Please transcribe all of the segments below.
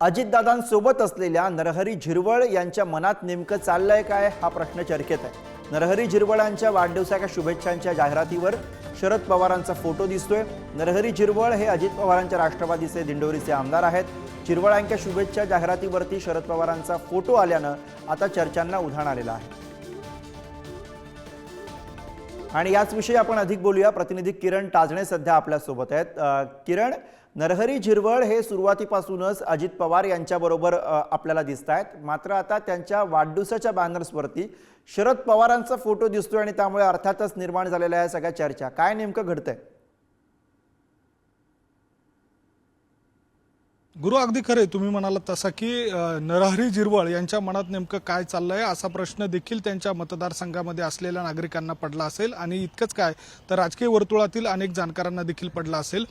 अजितदादांसोबत असलेल्या नरहरी झिरवळ यांच्या मनात नेमकं चाललंय काय हा प्रश्न चर्चेत आहे. नरहरी झिरवळांच्या वाढदिवसाच्या शुभेच्छांच्या जाहिरातीवर शरद पवारांचा फोटो दिसतोय. नरहरी झिरवळ हे अजित पवारांच्या राष्ट्रवादीचे दिंडोरीचे आमदार आहेत. झिरवळांच्या शुभेच्छा जाहिरातीवरती शरद पवारांचा फोटो आल्यानं आता चर्चांना उधाण आलेलं आहे. आणि याच विषयी आपण अधिक बोलूया. प्रतिनिधी किरण टाजणे सध्या आपल्यासोबत आहेत. किरण नरहरी झिरवळ हे सुरुवातीपासूनच अजित पवार यांच्याबरोबर आपल्याला दिसत आहेत. मात्र आता त्यांच्या वाढदिवसाच्या बॅनर्सवरती शरद पवारांचा फोटो दिसतोय आणि त्यामुळे अर्थातच निर्माण झालेल्या या सगळ्या चर्चा. काय नेमकं घडतंय? गुरु अगदी खरे तुम्ही म्हणालात तसा की नरहरी जिरवळ यांच्या मनात नेमकं काय चाललंय असा प्रश्न देखील त्यांच्या मतदारसंघामध्ये असलेल्या नागरिकांना पडला असेल. आणि इतकंच काय तर राजकीय वर्तुळातील अनेक जाणकारांना देखील पडला असेल.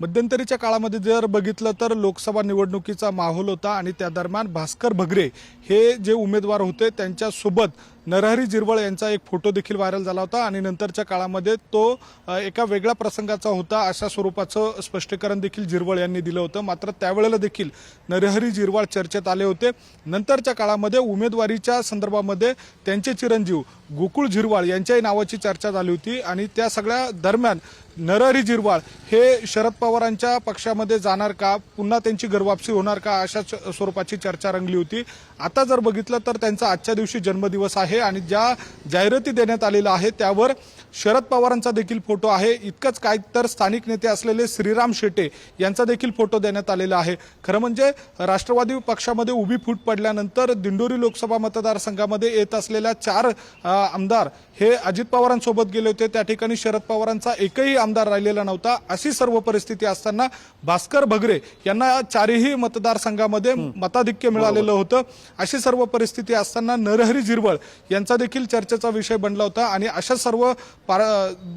मध्यंतरीच्या काळामध्ये जर बघितलं तर लोकसभा निवडणुकीचा माहोल होता आणि त्या दरम्यान भास्कर भगरे हे जे उमेदवार होते त्यांच्यासोबत नरहरी जिरवळ यांचा एक फोटो देखील व्हायरल झाला होता आणि नंतरच्या काळामध्ये तो एका वेगळ्या प्रसंगाचा होता अशा स्वरूपाचं स्पष्टीकरण देखील जिरवळ यांनी दिलं होतं. मात्र त्यावेळेला देखील नरहरी जिरवाळ चर्चेत आले होते. नंतरच्या काळामध्ये उमेदवारीच्या संदर्भामध्ये त्यांचे चिरंजीव गोकुळ झिरवाळ यांच्याही नावाची चर्चा झाली होती आणि त्या सगळ्या दरम्यान नरहरी जिरवाळ हे शरद पवारांच्या पक्षामध्ये जाणार का? पुन्हा त्यांची घरवापसी होणार का? अशा च- स्वरूपाची चर्चा रंगली होती. आता जर बघितलं तर त्यांचा आजच्या दिवशी जन्मदिवस आहे. आणि ज्या जाहिराती देण्यात आलेल्या आहेत त्यावर शरद पवारांचा देखील फोटो आहे. इतकंच काय तर स्थानिक नेते असलेले श्रीराम शेटे यांचा देखील फोटो देण्यात आलेला आहे. खरं म्हणजे राष्ट्रवादी पक्षामध्ये उभी फूट पडल्यानंतर दिंडोरी लोकसभा मतदारसंघामध्ये येत असलेल्या चार आमदार हे अजित पवारांसोबत गेले होते. त्या ठिकाणी शरद पवारांचा एकही आमदार राहिलेला नव्हता. अशी सर्व परिस्थिती असताना भास्कर भगरे यांना चारही मतदारसंघामध्ये मताधिक्य मिळालेलं होतं. अशी सर्व परिस्थिती असताना नरहरी जिरवळ यांचा देखील चर्चेचा विषय बनला होता आणि अशा सर्व पार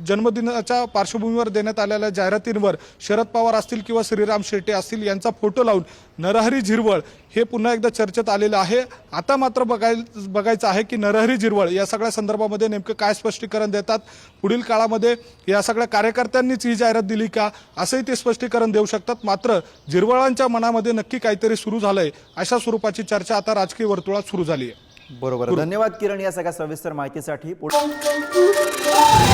जन्मदिनाच्या पार्श्वभूमीवर देण्यात आलेल्या जाहिरातींवर शरद पवार असतील किंवा श्रीराम शेट्टे असतील यांचा फोटो लावून नरहरी झिरवळ हे पुन्हा एकदा चर्चेत आलेलं आहे. आता मात्र बघाय बघायचं आहे की नरहरी झिरवळ या सगळ्या संदर्भामध्ये नेमकं काय स्पष्टीकरण देतात? पुढील काळामध्ये या सगळ्या कार्यकर्त्यांनीच ही जाहिरात दिली का? असंही ते स्पष्टीकरण देऊ शकतात. मात्र झिरवळांच्या मनामध्ये नक्की काहीतरी सुरू झालंय. अशा स्वरूपाची चर्चा आता राजकीय वर्तुळात सुरू झाली आहे बरोबर. धन्यवाद किरण या सगळ्या सविस्तर माहितीसाठी. पुढे.